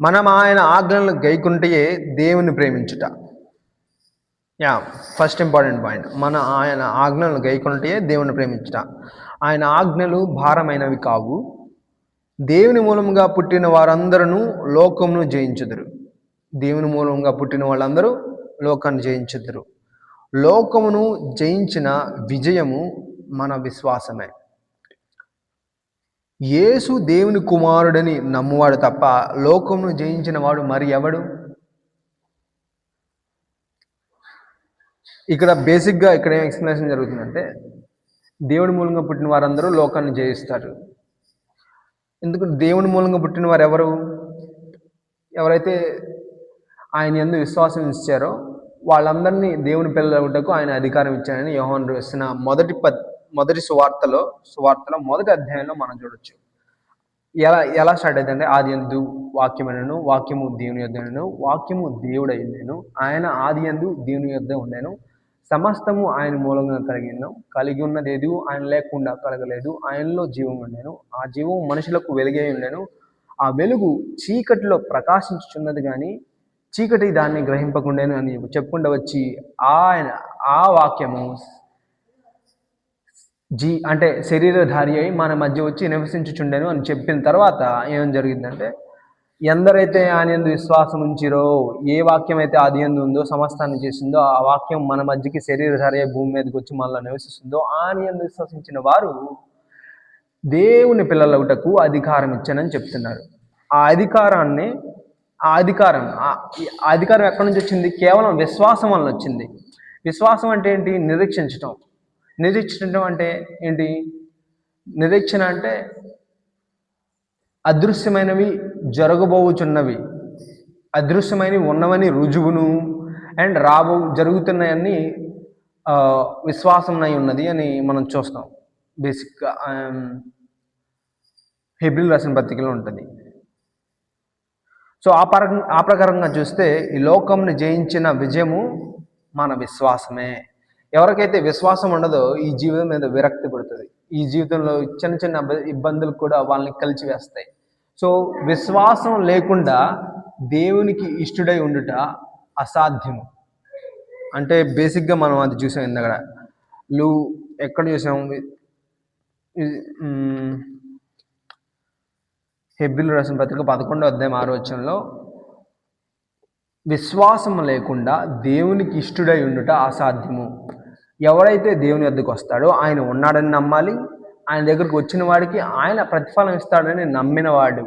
మనం ఆయన ఆజ్ఞలను గైకుంటే దేవుని ప్రేమించుట. యా ఫస్ట్ ఇంపార్టెంట్ పాయింట్ మన ఆయన ఆజ్ఞలను గైకుంటే దేవుని ప్రేమించుట. ఆయన ఆజ్ఞలు భారమైనవి కావు. దేవుని మూలంగా పుట్టిన వారందరూ లోకమును జయించుదురు. దేవుని మూలంగా పుట్టిన వాళ్ళందరూ లోకాన్ని జయించుదురు. లోకమును జయించిన విజయము మన విశ్వాసమే. యేసు దేవుని కుమారుడని నమ్మువాడు తప్ప లోకమును జయించిన వాడు మరి ఎవడు? ఇక్కడ బేసిక్గా ఇక్కడ ఏం ఎక్స్ప్లెనేషన్ జరుగుతుందంటే దేవుడి మూలంగా పుట్టిన వారందరూ లోకాన్ని జయిస్తారు. ఎందుకు దేవుని మూలంగా పుట్టిన వారు ఎవరు? ఎవరైతే ఆయన ఎందు విశ్వాసం ఇచ్చారో వాళ్ళందరినీ దేవుని పిల్లలకు ఆయన అధికారం ఇచ్చారని యోహన్ రాసిన మొదటి పత్ మొదటి సువార్తలో సువార్తలో మొదటి అధ్యాయంలో మనం చూడొచ్చు. ఎలా ఎలా స్టార్ట్ అయిందంటే ఆది ఎందు వాక్యమైనను వాక్యము దేవుని యొద్దను వాక్యము దేవుడై నేను ఆయన ఆది ఎందు దేవుని యొద్ద ఉండేను. సమస్తము ఆయన మూలంగా కలిగినాం కలిగి ఉన్నది ఏది ఆయన లేకుండా కలగలేదు. ఆయనలో జీవం ఉండేను. ఆ జీవం మనుషులకు వెలుగే ఉండేను ఆ వెలుగు చీకటిలో ప్రకాశించుచున్నది కానీ చీకటి దాన్ని గ్రహింపకుండాను అని చెప్పుకుంటూ వచ్చి ఆయన ఆ వాక్యము జీ అంటే శరీరధారి అయి మన మధ్య వచ్చి నివసించుచుండెను అని చెప్పిన తర్వాత ఏం జరిగిందంటే ఎందరైతే ఆయన ఎందు విశ్వాసం ఉంచిరో ఏ వాక్యం అయితే ఆది ఎందు ఉందో సమస్తాన్ని చేసిందో ఆ వాక్యం మన మధ్యకి శరీరధారి అయి భూమి మీదకి వచ్చి మనలో నివసిస్తుందో ఆయన ఎందు విశ్వసించిన వారు దేవుని పిల్లలవుటకు అధికారం ఇచ్చానని చెప్తున్నారు. ఆ అధికారాన్ని ఆ అధికారం ఆ అధికారం ఎక్కడి నుంచి వచ్చింది? కేవలం విశ్వాసం వల్ల వచ్చింది. విశ్వాసం అంటే ఏంటి? నిరీక్షించటం. నిరీక్షించడం అంటే ఏంటి? నిరీక్షణ అంటే అదృశ్యమైనవి జరగబోచున్నవి. అదృశ్యమైనవి ఉన్నవని రుజువును అండ్ రాబో జరుగుతున్నాయని విశ్వాసం విశ్వాసంనై ఉన్నది అని మనం చూస్తాం. బేసిక్గా హెబ్రిల్ రాసిన పత్రికలో ఉంటుంది. సో ఆ పర ఆ ప్రకారంగా చూస్తే ఈ లోకంని జయించిన విజయము మన విశ్వాసమే. ఎవరికైతే విశ్వాసం ఉండదో ఈ జీవితం మీద విరక్తి పడుతుంది. ఈ జీవితంలో చిన్న చిన్న ఇబ్బందులు కూడా వాళ్ళని కలిచివేస్తాయి సో విశ్వాసం లేకుండా దేవునికి ఇష్టడై ఉండుట అసాధ్యము. అంటే బేసిక్గా మనం అది చూసాం ఇందక్కడ లూ ఎక్కడ చూసాం? హెబ్బిల్ రాసిన పత్రిక పదకొండో అధ్యాయం ఆరో వచనంలో విశ్వాసం లేకుండా దేవునికి ఇష్టడై ఉండుట అసాధ్యము. ఎవరైతే దేవుని వద్దకు వస్తాడో ఆయన ఉన్నాడని నమ్మాలి. ఆయన దగ్గరకు వచ్చిన వాడికి ఆయన ప్రతిఫలం ఇస్తాడని నమ్మిన వాడు.